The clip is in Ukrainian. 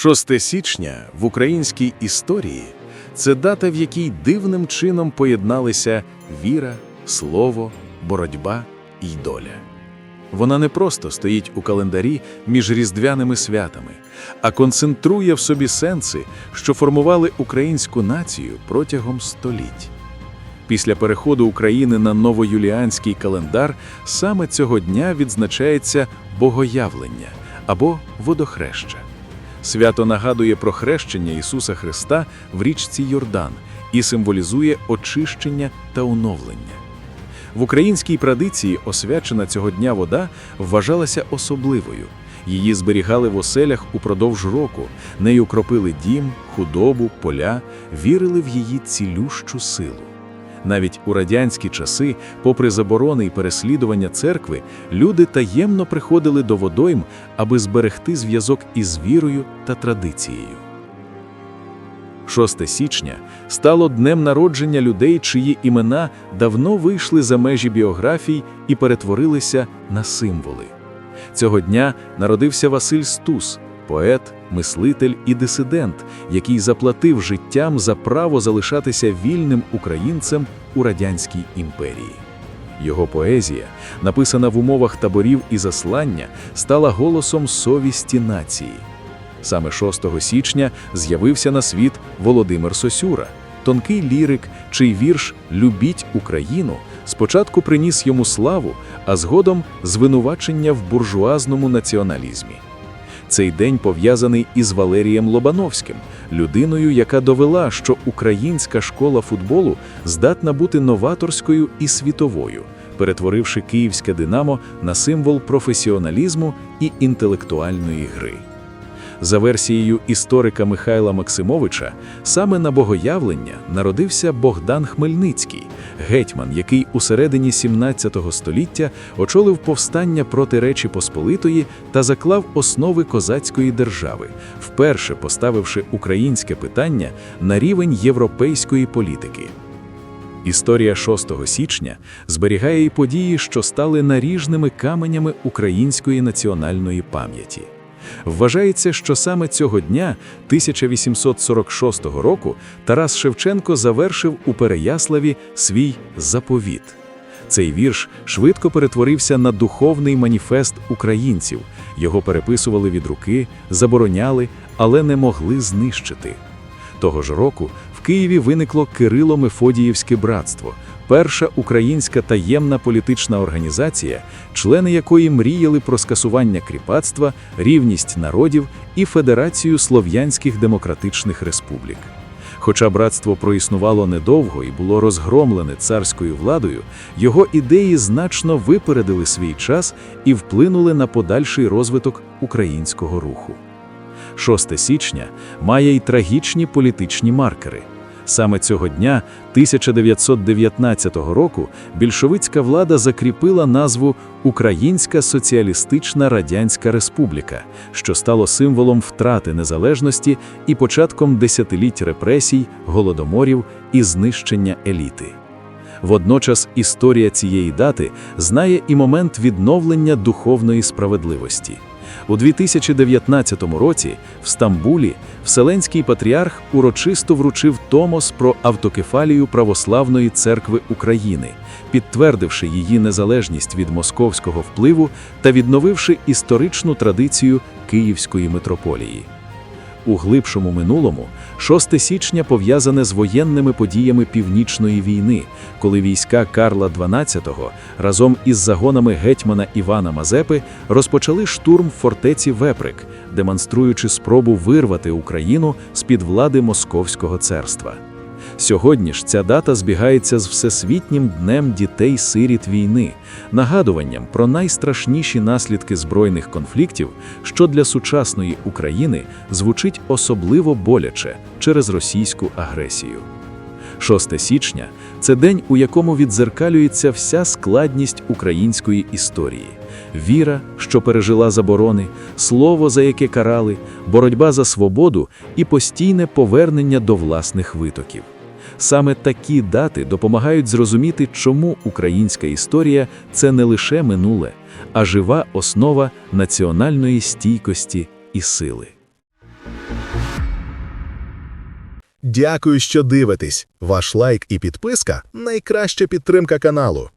6 січня в українській історії це дата, в якій дивним чином поєдналися віра, слово, боротьба і доля. Вона не просто стоїть у календарі між різдвяними святами, а концентрує в собі сенси, що формували українську націю протягом століть. Після переходу України на новоюліанський календар саме цього дня відзначається Богоявлення або водохреща. Свято нагадує про хрещення Ісуса Христа в річці Йордан і символізує очищення та оновлення. В українській традиції освячена цього дня вода вважалася особливою. Її зберігали в оселях упродовж року, нею кропили дім, худобу, поля, вірили в її цілющу силу. Навіть у радянські часи, попри заборони і переслідування церкви, люди таємно приходили до водойм, аби зберегти зв'язок із вірою та традицією. 6 січня стало днем народження людей, чиї імена давно вийшли за межі біографій і перетворилися на символи. Цього дня народився Василь Стус, поет, мислитель і дисидент, який заплатив життям за право залишатися вільним українцем у радянській імперії. Його поезія, написана в умовах таборів і заслання, стала голосом совісті нації. Саме 6 січня з'явився на світ Володимир Сосюра, тонкий лірик, чий вірш Любіть Україну спочатку приніс йому славу, а згодом звинувачення в буржуазному націоналізмі. Цей день пов'язаний із Валерієм Лобановським, людиною, яка довела, що українська школа футболу здатна бути новаторською і світовою, перетворивши київське Динамо на символ професіоналізму і інтелектуальної гри. За версією історика Михайла Максимовича, саме на богоявлення народився Богдан Хмельницький, гетьман, який у середині 17 століття очолив повстання проти Речі Посполитої та заклав основи козацької держави, вперше поставивши українське питання на рівень європейської політики. Історія 6 січня зберігає й події, що стали наріжними каменями української національної пам'яті. Вважається, що саме цього дня, 1846 року, Тарас Шевченко завершив у Переяславі свій заповіт. Цей вірш швидко перетворився на духовний маніфест українців. Його переписували від руки, забороняли, але не могли знищити. Того ж року Києві виникло Кирило-Мефодіївське братство, перша українська таємна політична організація, члени якої мріяли про скасування кріпацтва, рівність народів і Федерацію Слов'янських демократичних республік. Хоча братство проіснувало недовго і було розгромлене царською владою, його ідеї значно випередили свій час і вплинули на подальший розвиток українського руху. 6 січня має й трагічні політичні маркери. Саме цього дня, 1919 року, більшовицька влада закріпила назву Українська Соціалістична Радянська Республіка, що стало символом втрати незалежності і початком десятиліть репресій, голодоморів і знищення еліти. Водночас історія цієї дати знає і момент відновлення духовної справедливості. У 2019 році в Стамбулі Вселенський патріарх урочисто вручив Томос про автокефалію Православної церкви України, підтвердивши її незалежність від московського впливу та відновивши історичну традицію Київської митрополії. У глибшому минулому 6 січня пов'язане з воєнними подіями Північної війни, коли війська Карла XII разом із загонами гетьмана Івана Мазепи розпочали штурм фортеці Веприк, демонструючи спробу вирвати Україну з-під влади Московського царства. Сьогодні ж ця дата збігається з Всесвітнім днем дітей-сиріт війни, нагадуванням про найстрашніші наслідки збройних конфліктів, що для сучасної України звучить особливо боляче через російську агресію. 6 січня це день, у якому відзеркалюється вся складність української історії. Віра, що пережила заборони, слово, за яке карали, боротьба за свободу і постійне повернення до власних витоків. Саме такі дати допомагають зрозуміти, чому українська історія це не лише минуле, а жива основа національної стійкості і сили. Дякую, що дивитесь. Ваш лайк і підписка найкраща підтримка каналу.